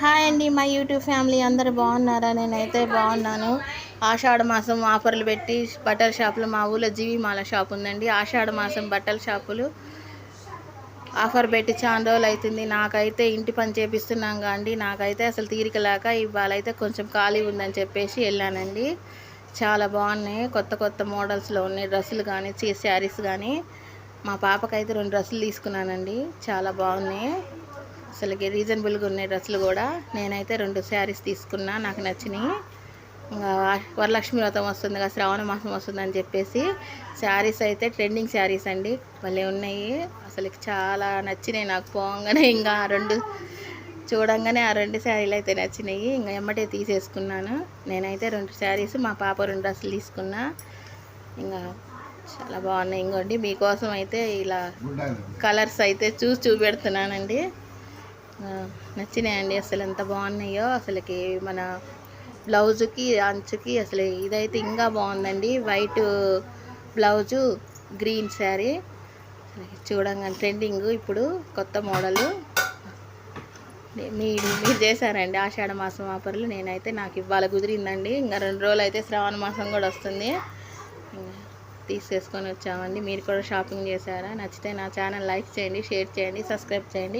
Hi అండి మా YouTube family అందరు బాగున్నారా? నేనైతే బాగున్నాను. ఆషాఢ మాసం ఆఫర్లు పెట్టి బట్టల షాపులు మా ఊళ్ళో జీవిమాల షాప్ ఉందండి. ఆషాఢ మాసం బట్టల షాపులు ఆఫర్ పెట్టి చాలా రోజులు అవుతుంది నాకైతే ఇంటి పని చేపిస్తున్నాం కాండి నాకైతే అసలు తీరిక లేక ఇవాళ అయితే కొంచెం ఖాళీ ఉందని చెప్పేసి వెళ్ళానండి. చాలా బాగున్నాయి. కొత్త కొత్త మోడల్స్లో ఉన్నాయి. డ్రెస్సులు కానీ శారీస్ కానీ మా పాపకైతే రెండు డ్రెస్సులు తీసుకున్నానండి. చాలా బాగున్నాయి. అసలుకి రీజనబుల్గా ఉన్నాయి డ్రెస్సులు కూడా నేనైతే రెండు శారీస్ తీసుకున్నా నాకు నచ్చినాయి. ఇంకా వరలక్ష్మి వ్రతం వస్తుంది కదా శ్రావణ మాసం వస్తుందని చెప్పేసి శారీస్ అయితే ట్రెండింగ్ శారీస్ అండి. భలే ఉన్నాయి. అసలు చాలా నచ్చినాయి నాకు పోగానే. ఇంకా ఆ రెండు చూడంగానే ఆ రెండు శారీలు అయితే నచ్చినాయి. ఇంకా ఎమ్మటే తీసేసుకున్నాను. నేనైతే రెండు శారీస్ మా పాప రెండు డ్రెస్సులు తీసుకున్నా. ఇంకా చాలా బాగున్నాయి. ఇంకోండి మీకోసం అయితే ఇలా కలర్స్ అయితే చూసి చూపెడుతున్నానండి. నచ్చినాయండి. అసలు ఎంత బాగున్నాయో అసలుకి మన బ్లౌజుకి అంచుకి అసలు ఇదైతే ఇంకా బాగుందండి. White blouse green sari. చూడంగానే ట్రెండింగ్ ఇప్పుడు కొత్త మోడలు. మీరు మీరు చేశారండి ఆషాఢ మాసం ఆఫర్లు. నేనైతే నాకు ఇవాళ కుదిరిందండి. ఇంకా రెండు రోజులు అయితే శ్రావణ మాసం కూడా వస్తుంది. తీసేసుకొని వచ్చామండి. మీరు కూడా షాపింగ్ చేశారా? నచ్చితే నా ఛానల్ లైక్ చేయండి షేర్ చేయండి సబ్స్క్రైబ్ చేయండి.